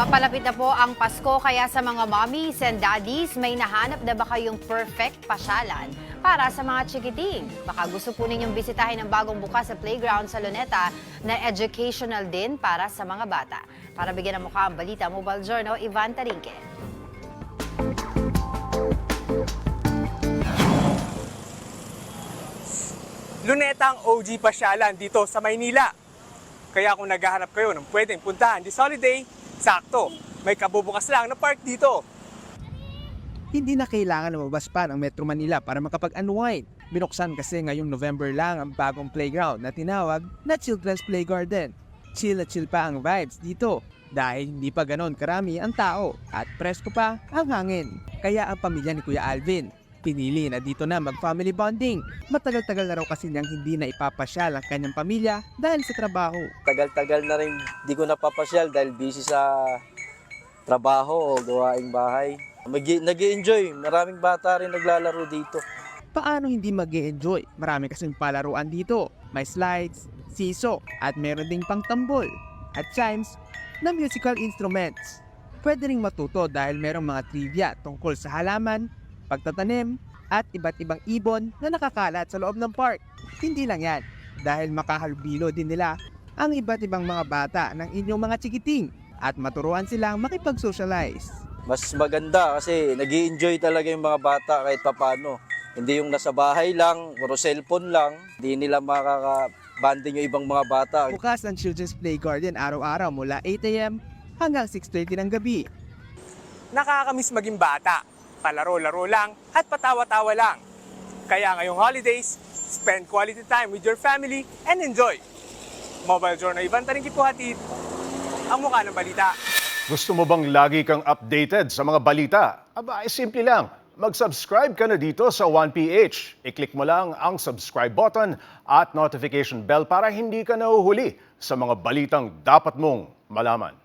Papalapit na po ang Pasko kaya sa mga mommies and daddies, may nahanap na ba kayong perfect pasyalan para sa mga chikiting? Baka gusto po ninyong bisitahin ang bagong bukas sa playground sa Luneta na educational din para sa mga bata. Para bigyan ng mukha ang balita, Mobile Journal, Ivan Tarinque. Luneta ang OG pasyalan dito sa Maynila. Kaya kung naghahanap kayo ng pwedeng puntahan this holiday, sakto, may kabubukas lang na park dito. Hindi na kailangan lumabas pa ng Metro Manila para makapag-unwind. Binuksan kasi ngayong November lang ang bagong playground na tinawag na Children's Play Garden. Chill na chill pa ang vibes dito dahil hindi pa ganon karami ang tao at presko pa ang hangin. Kaya ang pamilya ni Kuya Alvin pinili na dito na mag-family bonding. Matagal-tagal na raw kasi niyang hindi na ipapasyal ang kanyang pamilya dahil sa trabaho. tagal-tagal na rin di ko napapasyal dahil busy sa trabaho o gawaing bahay. nag enjoy maraming bata rin naglalaro dito. Paano hindi mag enjoy Marami kasing palaruan dito. May slides, siso, at meron ding pangtambol. At chimes na musical instruments. Pwede ring matuto dahil merong mga trivia tungkol sa halaman, pagtatanim, at iba't ibang ibon na nakakalat sa loob ng park. Hindi lang yan, dahil makahalubilo din nila ang iba't ibang mga bata ng inyong mga chikiting at maturuan silang makipag-socialize. Mas maganda kasi nag enjoy talaga yung mga bata kahit papano. Hindi yung nasa bahay lang, puro cellphone lang, hindi nila makaka-banding yung ibang mga bata. Bukas ang Children's Play Garden araw-araw mula 8am hanggang 6.30 ng gabi. Nakakamiss maging bata, palaro-laro lang at patawa-tawa lang. Kaya ngayong holidays, spend quality time with your family and enjoy. Mobile Journal Ivan Tarinki po hatid ang mukha ng balita. Gusto mo bang lagi kang updated sa mga balita? Aba, ay simple lang. Mag-subscribe ka na dito sa 1PH. I-click mo lang ang subscribe button at notification bell para hindi ka nahuhuli sa mga balitang dapat mong malaman.